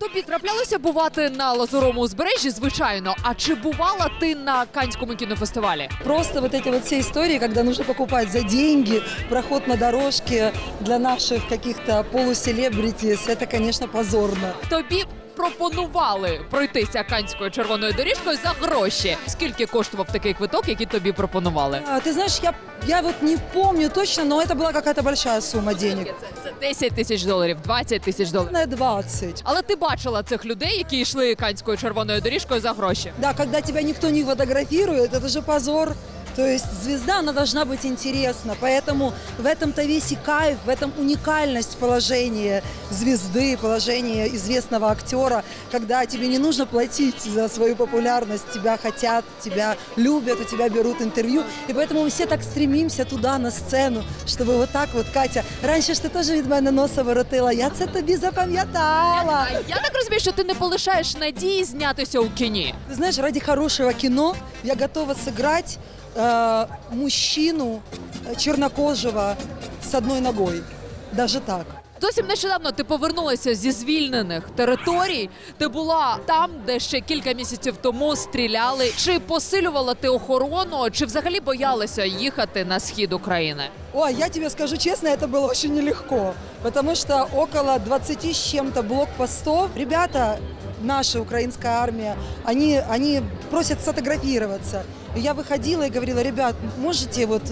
Тобі траплялося бувати на лазурому узбережжі, звичайно. А чи бувала ти на Канському кінофестивалі? Просто вот эти вот все истории, когда нужно покупать за деньги проход на дорожке для наших каких-то полуселебритис, это, конечно, позорно. Тобі пропонували пройтися канською червоною доріжкою за гроші. Скільки коштував такий квиток, який тобі пропонували? А, ты знаешь, я, я вот не помню точно, но это была какая-то большая сумма денег. Це, це 10 тисяч доларів, 20 тисяч доларів. Наверное, 20. Але ти бачила цих людей, які йшли канською червоною доріжкою за гроші. Да, когда тебя никто не фотографирует, это же позор. То есть звезда, она должна быть интересна. Поэтому в этом-то весь и кайф, в этом уникальность положения звезды, положения известного актера, когда тебе не нужно платить за свою популярность, тебя хотят, тебя любят, у тебя берут интервью. И поэтому мы все так стремимся туда, на сцену, чтобы вот так вот, Катя, раньше ж ти теж від мене носа воротила, я це тобі запам'ятала. А я так розумію, що ти не полишаєш надії знятися у кіні. Ты знаешь, ради хорошего кино я готова сыграть э, мужчину э, чернокожего с одной ногой. Даже так. Зовсім нещодавно ти повернулася зі звільнених територій. Ти була там, де ще кілька місяців тому стріляли. Чи посилювала ти охорону, чи взагалі боялася їхати на схід України? Ой, я тебе скажу честно, это было очень нелегко, потому что около 20 с чем-то блокпостов. Ребята, наша украинская армия, они, они просят сфотографироваться. Я выходила и говорила, ребят, можете вот,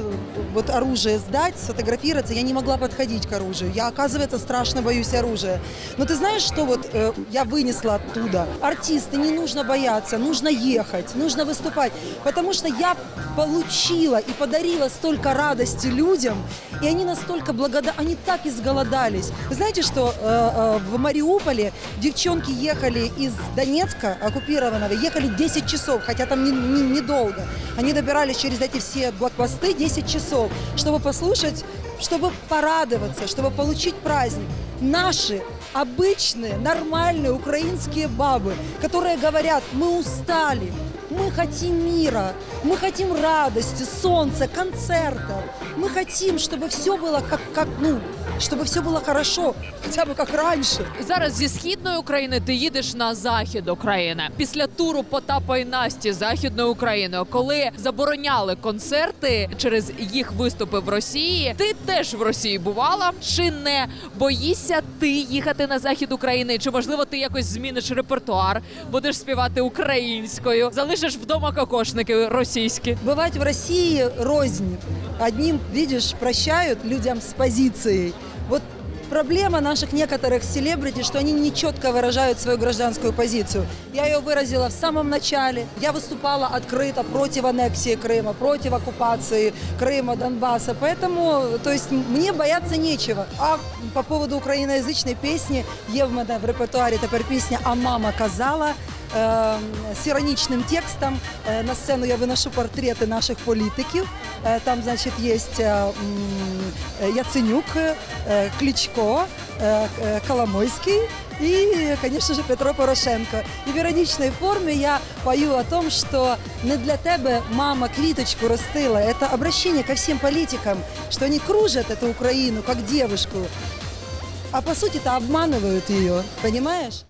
вот оружие сдать, сфотографироваться? Я не могла подходить к оружию. Я, оказывается, страшно боюсь оружия. Но ты знаешь, что вот э, я вынесла оттуда? Артисты, не нужно бояться, нужно ехать, нужно выступать. Потому что я получила и подарила столько радости людям, и они настолько благодарны, они так изголодались. Вы знаете, что э, э, в Мариуполе девчонки ехали из Донецка, оккупированного, ехали 10 часов, хотя там не- не- недолго. Они добирались через эти все блокпосты 10 часов, чтобы послушать, чтобы порадоваться, чтобы получить праздник. Наши обычные, нормальные украинские бабы, которые говорят, мы устали, мы хотим мира, мы хотим радости, солнца, концертов. Мы хотим, чтобы все было как, как, ну, чтобы все было хорошо, хотя бы как раньше. Зараз зі східної України ти їдеш на захід України після туру Потапа і Насті західною Україною, коли забороняли концерти через їх виступи в Росії. Ти теж в Росії бувала. Чи не боїшся ти їхати на захід України? Чи можливо ти якось зміниш репертуар, будеш співати українською, залишиш вдома кокошники російські? Бывать в России рознь. Одним, видишь, прощают людям с позицией. Вот проблема наших некоторых селебрити, что они не четко выражают свою гражданскую позицию. Я ее выразила в самом начале. Я выступала открыто против аннексии Крыма, против оккупации Крыма, Донбасса. Поэтому, то есть, мне бояться нечего. А по поводу украиноязычной песни, є в мене в репертуарі тепер пісня «А мама казала», е, з іронічним текстом. Е, На сцену я виношу портрети наших політиків. Е, Там, значить, є е, м, е, Яценюк, е, Кличко, е, е, Коломойський і, звісно ж, Петро Порошенко. І в іронічній формі я пою о том, що не для тебе мама квіточку ростила. Це обращение ко всім політикам, що вони кружать эту Україну як девушку, а по суті-то обманывают ее, понимаешь?